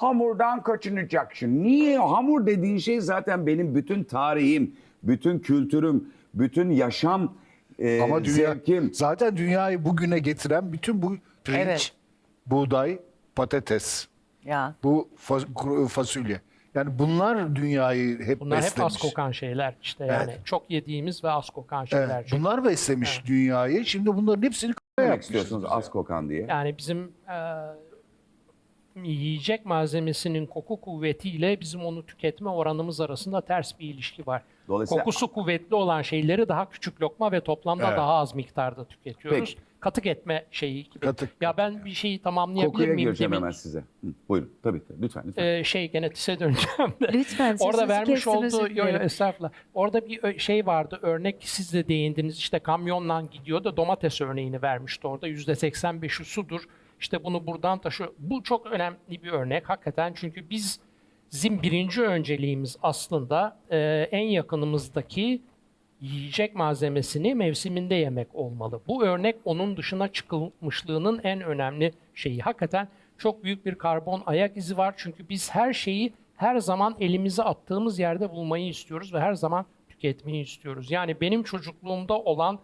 hamurdan kaçınacaksın. Niye? Hamur dediğin şey zaten benim bütün tarihim, bütün kültürüm, bütün yaşam e, Ama dünya, zevkim. zaten dünyayı bugüne getiren bütün bu pirinç, Evet. buğday, patates, Ya. bu fa- kuru- fasulye. Yani bunlar dünyayı hep Bunlar hep beslemiş. az kokan şeyler işte yani. Çok yediğimiz ve az kokan Evet, şeyler. çünkü. bunlar beslemiş dünyayı. Şimdi bunların hepsini Ne demek istiyorsunuz az kokan diye? Yani bizim e, yiyecek malzemesinin koku kuvvetiyle bizim onu tüketme oranımız arasında ters bir ilişki var. Dolayısıyla- Kokusu kuvvetli olan şeyleri daha küçük lokma ve toplamda Evet. daha az miktarda tüketiyoruz. Peki. Katık etme şeyi gibi. Katık, ya ben bir şeyi tamamlayabilir Kokuya miyim? gireceğim Demin, hemen size. Hı, buyurun tabii tabii lütfen lütfen. e, şey genetise döneceğim de. Lütfen Orada vermiş olduğu, yo, yo, estağfurullah. Orada bir şey vardı, örnek siz de değindiniz. İşte kamyonla gidiyor da domates örneğini vermişti orada. Yüzde 85'i sudur. İşte bunu buradan taşı. Bu çok önemli bir örnek hakikaten. Çünkü biz bizim birinci önceliğimiz aslında e, en yakınımızdaki yiyecek malzemesini mevsiminde yemek olmalı. Bu örnek onun dışına çıkılmışlığının en önemli şeyi. Hakikaten çok büyük bir karbon ayak izi var. Çünkü biz her şeyi her zaman elimize attığımız yerde bulmayı istiyoruz ve her zaman tüketmeyi istiyoruz. Yani benim çocukluğumda olan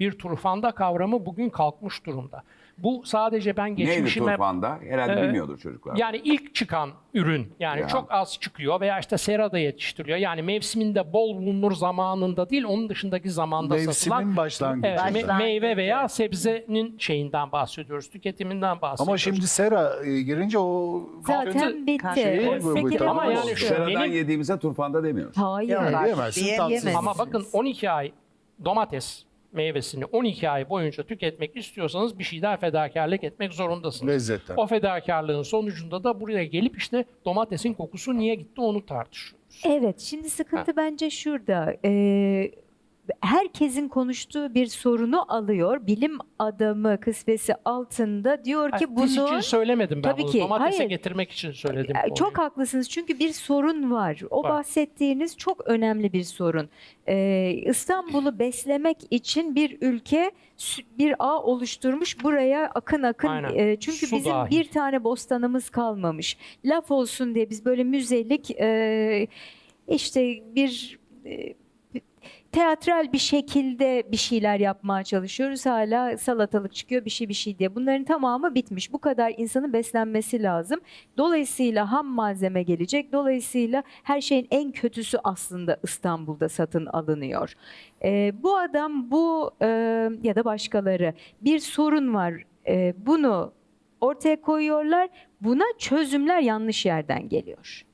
bir turfanda kavramı bugün kalkmış durumda. Bu sadece ben Neydi geçmişime... turfanda? Herhalde Ee, bilmiyordur çocuklar. Yani ilk çıkan ürün yani Ya. çok az çıkıyor veya işte serada yetiştiriliyor. Yani mevsiminde bol bulunur zamanında değil onun dışındaki zamanda Mevsimin satılan başlangıcı. evet, me- Başlangıcı. meyve veya sebzenin şeyinden bahsediyoruz, tüketiminden bahsediyoruz. Ama şimdi sera e, girince o Zaten bitti. Şey, O bu-. Ama yani şu- Seradan benim- yediğimize turfanda demiyoruz. Hayır. Tatsız. yiyemezsin. ama bakın 12 ay domates meyvesini 12 ay boyunca tüketmek istiyorsanız bir şeyden fedakarlık etmek zorundasınız. lezzetten. O fedakarlığın sonucunda da buraya gelip işte domatesin kokusu niye gitti onu tartışıyoruz. Evet, şimdi sıkıntı bence şurada. Ee, herkesin konuştuğu bir sorunu alıyor. Bilim adamı kısmesi altında diyor ki Hayır, Diz için bunu söylemedim ben Tabii bunu. ki, Domatese hayır. getirmek için söyledim. Ee, konuyu. Çok haklısınız çünkü bir sorun var. O Var. bahsettiğiniz çok önemli bir sorun. Ee, İstanbul'u beslemek için bir ülke bir ağ oluşturmuş buraya akın akın. Aynen. e, çünkü Su bizim dahil. bir tane bostanımız kalmamış. Laf olsun diye biz böyle müzelik e, işte bir e, teatral bir şekilde bir şeyler yapmaya çalışıyoruz. Hala salatalık çıkıyor bir şey bir şey diye. Bunların tamamı bitmiş. Bu kadar insanın beslenmesi lazım. Dolayısıyla ham malzeme gelecek. Dolayısıyla her şeyin en kötüsü aslında İstanbul'da satın alınıyor. Ee, bu adam bu e, ya da başkaları bir sorun var. Ee, bunu ortaya koyuyorlar. Buna çözümler yanlış yerden geliyor.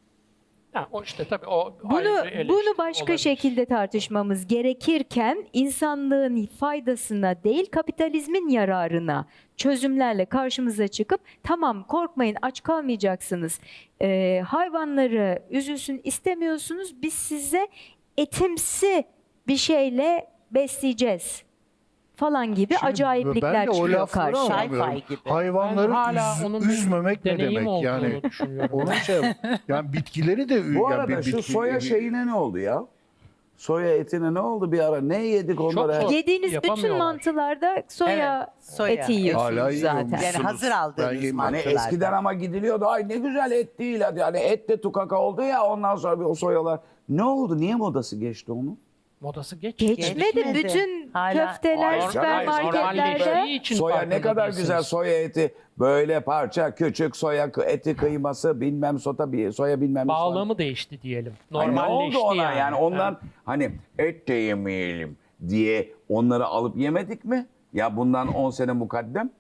Ha, o işte tabii o Bunu bunu başka olabilir. şekilde tartışmamız gerekirken insanlığın faydasına değil kapitalizmin yararına çözümlerle karşımıza çıkıp tamam korkmayın aç kalmayacaksınız. Ee, hayvanları üzülsün istemiyorsunuz. Biz size etimsi bir şeyle besleyeceğiz falan gibi Şimdi acayiplikler ben de o çıkıyor lafları karşı. anlamıyorum. Sci-fi gibi. Hayvanları Ben hala üz- onun bir üzmemek ne deneyim demek olduğunu yani? düşünüyorum. Onun şey yani bitkileri de Bu yani arada bir şu bitki- soya şeyine ne oldu ya? Soya etine ne oldu bir ara? Ne yedik onlara? zor. Yediğiniz bütün Yapamıyorlar. mantılarda soya, Evet, soya eti yiyorsunuz Hala zaten. Yani hazır Ben aldığınız yemiyorum. Hani mantılardan. eskiden ama gidiliyordu. Ay ne güzel et değil. Hadi hani et de tukaka oldu ya ondan sonra bir o soyalar. Ne oldu? Niye modası geçti onun? Modası geç. Geçmedi. Geçmedi. Bütün Hala- köfteler Hayır hayır, süpermarketlerde için Soya ne farkında kadar değilsiniz. güzel soya eti. Böyle parça küçük soya kı- eti kıyması bilmem sota bir soya bilmem ne. Bağlamı değişti diyelim. Ay, ne Normalleşti oldu ona yani, yani. ondan hani et de yemeyelim diye onları alıp yemedik mi? Ya bundan 10 sene mukaddem.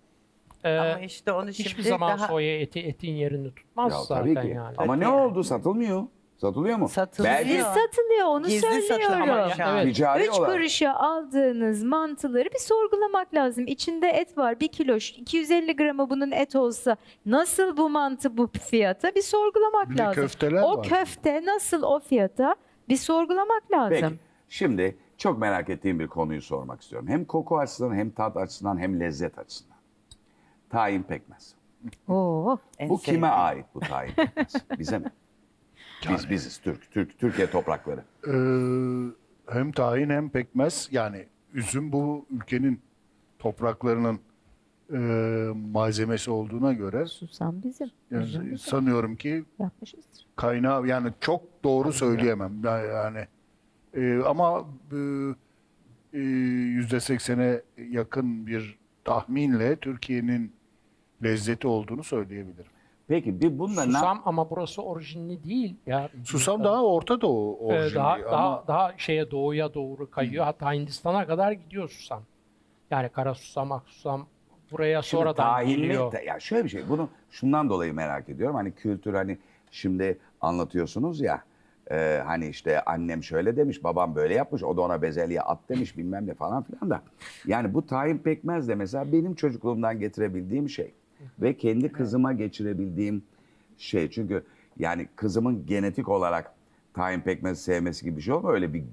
Ee, Ama işte onu hiçbir şimdi zaman daha soya eti etin yerini tutmaz Ya zaten tabii ki. yani. Ama ne Yani. oldu? Satılmıyor. Satılıyor mu? Satılıyor. Belki Gizli satılıyor onu Gizli satılıyor söylüyorum. ama şu an. Evet. ticari 3 olarak. kuruşa aldığınız mantıları bir sorgulamak lazım. İçinde et var 1 kilo 250 gramı bunun et olsa nasıl bu mantı bu fiyata bir sorgulamak Bir de lazım. köfteler o var. köfte nasıl o fiyata bir sorgulamak lazım. Peki. Şimdi çok merak ettiğim bir konuyu sormak istiyorum. Hem koku açısından hem tat açısından hem lezzet açısından. Tayin pekmez. Oo. En Bu kime sevdiğim. ait bu tayin pekmez? Bize mi? Biz biziz Türk, Türk Türkiye toprakları. Ee, hem tahin hem pekmez yani üzüm bu ülkenin topraklarının e, malzemesi olduğuna göre Susam bizim. yani Üzüm sanıyorum ki yapmışızdır. kaynağı yani çok doğru söyleyemem Ya- yani E, ama e, e, yüzde seksene yakın bir tahminle Türkiye'nin lezzeti olduğunu söyleyebilirim. Peki bir bunda ne Susam ama burası orijinli değil. Ya. Susam daha Orta Doğu Ee, orijinali daha, ama daha, daha şeye doğuya doğru kayıyor. Hatta Hindistan'a kadar gidiyor susam. Yani kara susam, ak susam buraya Şimdi sonradan geliyor. ta- ya şöyle bir şey. Bunu şundan dolayı merak ediyorum. Hani kültür hani şimdi anlatıyorsunuz ya. e, hani işte annem şöyle demiş, babam böyle yapmış, o da ona bezelye at demiş bilmem ne falan filan da. Yani bu tahin pekmez de mesela benim çocukluğumdan getirebildiğim şey. Ve kendi kızıma geçirebildiğim şey. Çünkü yani kızımın genetik olarak tahin pekmez sevmesi gibi bir şey olmuyor. Öyle bir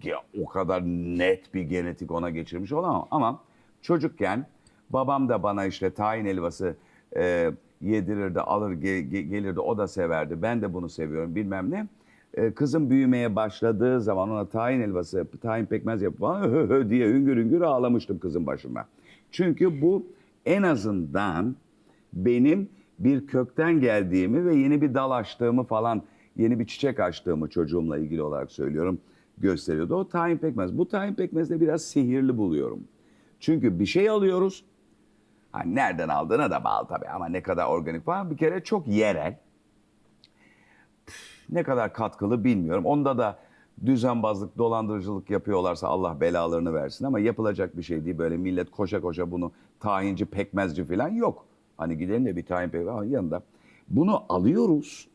o kadar net bir genetik ona geçirmiş olamam. Ama çocukken babam da bana işte tahin helvası e, yedirirdi, alır ge- ge- gelirdi. O da severdi. Ben de bunu seviyorum bilmem ne. E, kızım büyümeye başladığı zaman ona tahin helvası, tahin pekmez yapıp bana hö hö diye hüngür hüngür ağlamıştım kızın başına. Çünkü bu en azından benim bir kökten geldiğimi ve yeni bir dal açtığımı falan, yeni bir çiçek açtığımı çocuğumla ilgili olarak söylüyorum gösteriyordu. O tahin pekmez. Bu tahin pekmezi de biraz sihirli buluyorum. Çünkü bir şey alıyoruz. Hani nereden aldığına da bağlı tabii ama ne kadar organik falan bir kere çok yerel. Ne kadar katkılı bilmiyorum. Onda da düzenbazlık, dolandırıcılık yapıyorlarsa Allah belalarını versin ama yapılacak bir şey değil. Böyle millet koşa koşa bunu tahinci, pekmezci falan yok. Hani gidelim de bir pekmez ama yanında. Bunu alıyoruz,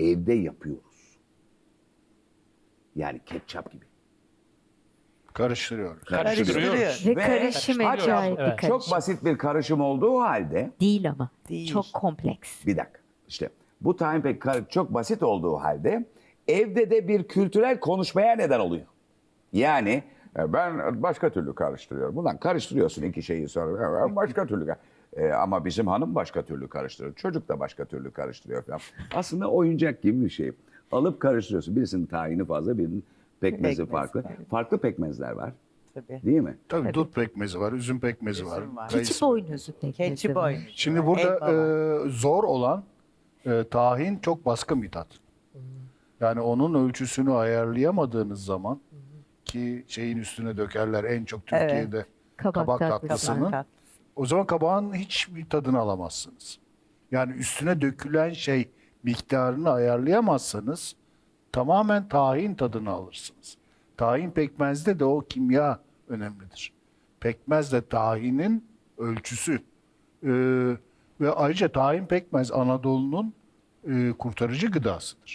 evde yapıyoruz. Yani ketçap gibi. karıştırıyoruz. Karıştırıyoruz. Ve Ve- karışım acayip bir evet. karışım. Çok basit bir karışım olduğu halde Değil ama. Değil. Çok kompleks. Bir dakika. İşte bu tayin pek kar- çok basit olduğu halde evde de bir kültürel konuşmaya neden oluyor. Yani e, ben başka türlü karıştırıyorum. Bundan karıştırıyorsun iki şeyi sonra. E, ben Başka türlü. kar- E, ama bizim hanım başka türlü karıştırıyor. Çocuk da başka türlü karıştırıyor falan. Aslında oyuncak gibi bir şey. Alıp karıştırıyorsun. Birisinin tayini fazla, birinin pekmezi Pekmez, farklı. evet. Farklı pekmezler var. Tabii. Değil mi? Tabii dut pekmezi var, üzüm pekmezi var. Üzüm var. Keçi boynuzu pek. Keçi boy. Şimdi burada Elma var. e, zor olan e, tahin çok baskın bir tat. Yani onun ölçüsünü ayarlayamadığınız zaman ki şeyin üstüne dökerler en çok Türkiye'de Kabak kabak, tatlısı. tatlısını. Kabak O zaman kabağın hiçbir tadını alamazsınız. Yani üstüne dökülen şey miktarını ayarlayamazsanız tamamen tahin tadını alırsınız. Tahin pekmezde de o kimya önemlidir. Pekmez de tahinin ölçüsü. Ee, ve ayrıca tahin pekmez Anadolu'nun e, kurtarıcı gıdasıdır.